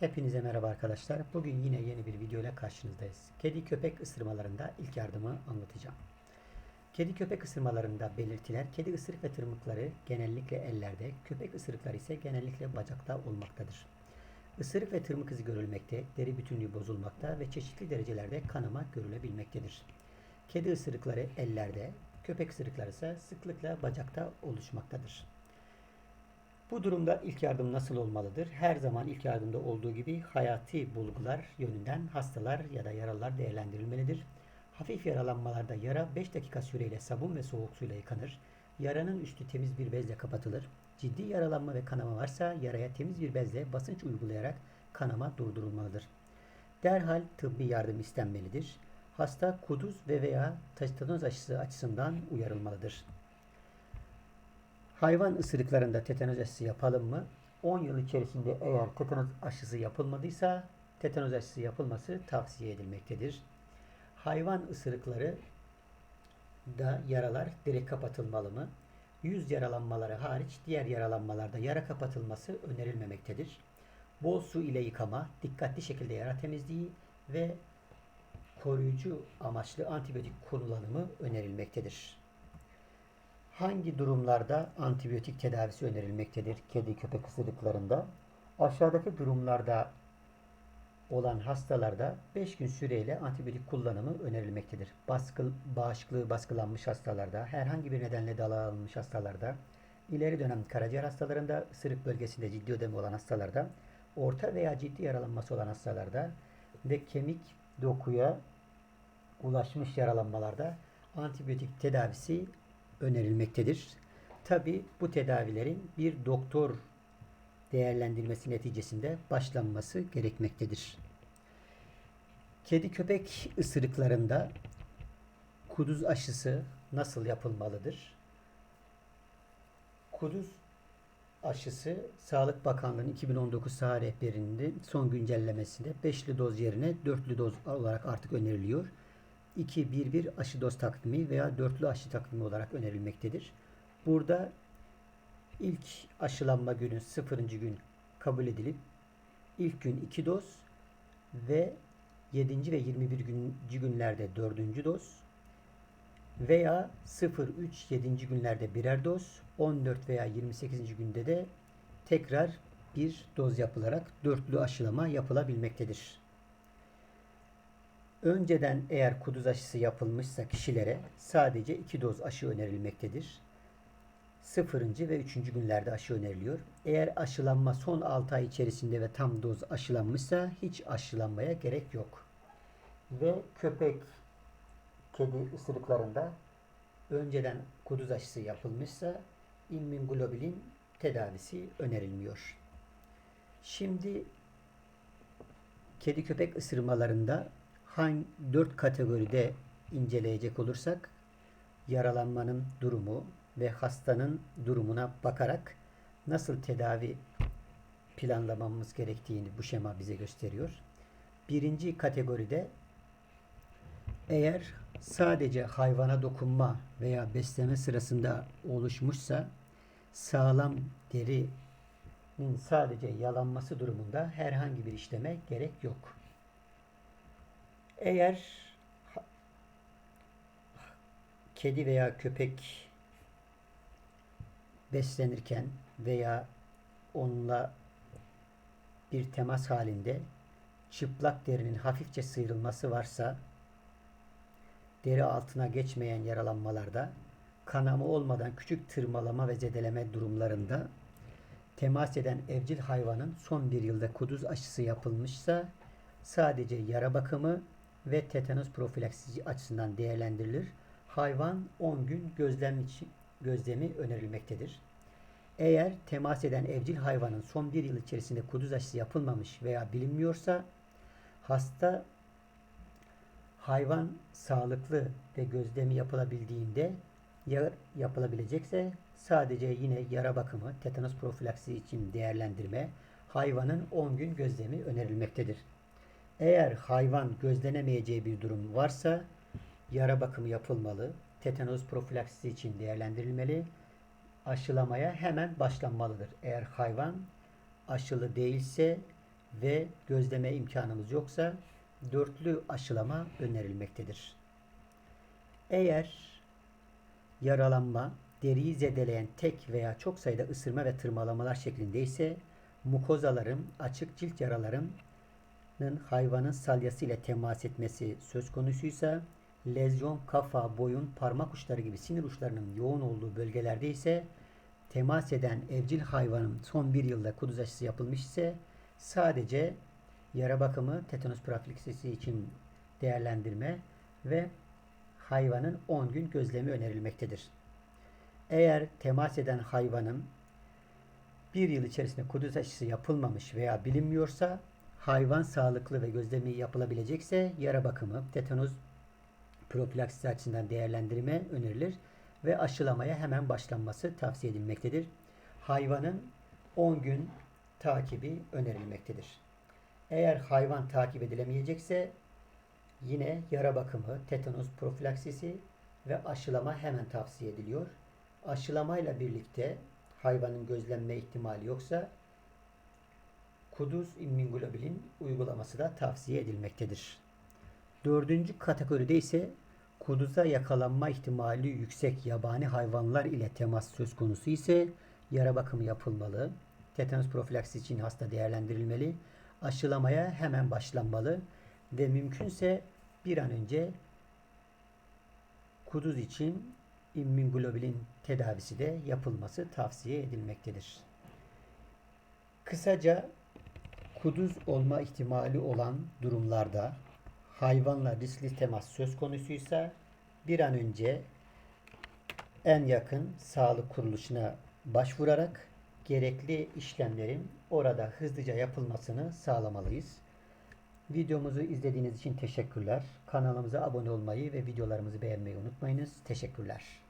Hepinize merhaba arkadaşlar. Bugün yine yeni bir video ile karşınızdayız. Kedi köpek ısırmalarında ilk yardımı anlatacağım. Kedi köpek ısırmalarında belirtiler kedi ısırık ve tırmıkları genellikle ellerde, köpek ısırıkları ise genellikle bacakta olmaktadır. Isırık ve tırmık izi görülmekte, deri bütünlüğü bozulmakta ve çeşitli derecelerde kanama görülebilmektedir. Kedi ısırıkları ellerde, köpek ısırıkları ise sıklıkla bacakta oluşmaktadır. Bu durumda ilk yardım nasıl olmalıdır? Her zaman ilk yardımda olduğu gibi hayati bulgular yönünden hastalar ya da yaralılar değerlendirilmelidir. Hafif yaralanmalarda yara 5 dakika süreyle sabun ve soğuk suyla yıkanır. Yaranın üstü temiz bir bezle kapatılır. Ciddi yaralanma ve kanama varsa yaraya temiz bir bezle basınç uygulayarak kanama durdurulmalıdır. Derhal tıbbi yardım istenmelidir. Hasta kuduz ve veya tetanoz aşısı açısından uyarılmalıdır. Hayvan ısırıklarında tetanoz aşısı yapalım mı? 10 yıl içerisinde eğer tetanoz aşısı yapılmadıysa tetanoz aşısı yapılması tavsiye edilmektedir. Hayvan ısırıkları da yaralar direkt kapatılmalı mı? Yüz yaralanmaları hariç diğer yaralanmalarda yara kapatılması önerilmemektedir. Bol su ile yıkama, dikkatli şekilde yara temizliği ve koruyucu amaçlı antibiyotik kullanımı önerilmektedir. Hangi durumlarda antibiyotik tedavisi önerilmektedir kedi köpek ısırıklarında? Aşağıdaki durumlarda olan hastalarda 5 gün süreyle antibiyotik kullanımı önerilmektedir. Baskı, bağışıklığı baskılanmış hastalarda, herhangi bir nedenle dağılmış hastalarda, ileri dönem karaciğer hastalarında, ısırık bölgesinde ciddi ödemi olan hastalarda, orta veya ciddi yaralanması olan hastalarda ve kemik dokuya ulaşmış yaralanmalarda antibiyotik tedavisi önerilmektedir. Tabi bu tedavilerin bir doktor değerlendirmesi neticesinde başlanması gerekmektedir. Kedi köpek ısırıklarında kuduz aşısı nasıl yapılmalıdır? Kuduz aşısı Sağlık Bakanlığı'nın 2019 saha rehberinde son güncellemesinde 5'li doz yerine 4'lü doz olarak artık öneriliyor. 2-1-1 aşı doz takvimi veya dörtlü aşı takvimi olarak önerilmektedir. Burada ilk aşılanma günü 0. gün kabul edilip ilk gün 2 doz ve 7. ve 21. günlerde 4. doz veya 0, 3, 7. günlerde birer doz, 14 veya 28. günde de tekrar bir doz yapılarak dörtlü aşılama yapılabilmektedir. Önceden eğer kuduz aşısı yapılmışsa kişilere sadece 2 doz aşı önerilmektedir. 0. ve 3. günlerde aşı öneriliyor. Eğer aşılanma son 6 ay içerisinde ve tam doz aşılanmışsa hiç aşılanmaya gerek yok. Ve köpek, kedi ısırıklarında önceden kuduz aşısı yapılmışsa immünoglobulin tedavisi önerilmiyor. Şimdi kedi köpek ısırmalarında hangi dört kategoride inceleyecek olursak yaralanmanın durumu ve hastanın durumuna bakarak nasıl tedavi planlamamız gerektiğini bu şema bize gösteriyor. Birinci kategoride eğer sadece hayvana dokunma veya besleme sırasında oluşmuşsa sağlam derinin sadece yalanması durumunda herhangi bir işleme gerek yok. Eğer kedi veya köpek beslenirken veya onunla bir temas halinde çıplak derinin hafifçe sıyrılması varsa deri altına geçmeyen yaralanmalarda kanama olmadan küçük tırmalama ve zedeleme durumlarında temas eden evcil hayvanın son bir yılda kuduz aşısı yapılmışsa sadece yara bakımı ve tetanos profilaksisi açısından değerlendirilir. Hayvan 10 gün gözlem için, gözlemi önerilmektedir. Eğer temas eden evcil hayvanın son bir yıl içerisinde kuduz aşısı yapılmamış veya bilinmiyorsa hasta hayvan sağlıklı ve gözlemi yapılabildiğinde ya yapılabilecekse sadece yine yara bakımı, tetanos profilaksisi için değerlendirme, hayvanın 10 gün gözlemi önerilmektedir. Eğer hayvan gözlenemeyeceği bir durum varsa yara bakımı yapılmalı, tetanoz profilaksisi için değerlendirilmeli, aşılamaya hemen başlanmalıdır. Eğer hayvan aşılı değilse ve gözleme imkanımız yoksa dörtlü aşılama önerilmektedir. Eğer yaralanma deriyi zedeleyen tek veya çok sayıda ısırma ve tırmalamalar şeklinde ise mukozaların, açık cilt yaraların hayvanın salyası ile temas etmesi söz konusuysa lezyon, kafa, boyun, parmak uçları gibi sinir uçlarının yoğun olduğu bölgelerde ise temas eden evcil hayvanın son bir yılda kuduz aşısı yapılmış ise sadece yara bakımı, tetanus profilaksisi için değerlendirme ve hayvanın 10 gün gözlemi önerilmektedir. Eğer temas eden hayvanın bir yıl içerisinde kuduz aşısı yapılmamış veya bilinmiyorsa hayvan sağlıklı ve gözlemi yapılabilecekse yara bakımı, tetanus profilaksisi açısından değerlendirme önerilir ve aşılamaya hemen başlanması tavsiye edilmektedir. Hayvanın 10 gün takibi önerilmektedir. Eğer hayvan takip edilemeyecekse yine yara bakımı, tetanus profilaksisi ve aşılama hemen tavsiye ediliyor. Aşılamayla birlikte hayvanın gözlenme ihtimali yoksa kuduz immunoglobulin uygulaması da tavsiye edilmektedir. Dördüncü kategoride ise kuduza yakalanma ihtimali yüksek yabani hayvanlar ile temas söz konusu ise yara bakımı yapılmalı. Tetanus profilaksisi için hasta değerlendirilmeli. Aşılamaya hemen başlanmalı ve mümkünse bir an önce kuduz için immunoglobulin tedavisi de yapılması tavsiye edilmektedir. Kısaca kuduz olma ihtimali olan durumlarda hayvanla riskli temas söz konusuysa bir an önce en yakın sağlık kuruluşuna başvurarak gerekli işlemlerin orada hızlıca yapılmasını sağlamalıyız. Videomuzu izlediğiniz için teşekkürler. Kanalımıza abone olmayı ve videolarımızı beğenmeyi unutmayınız. Teşekkürler.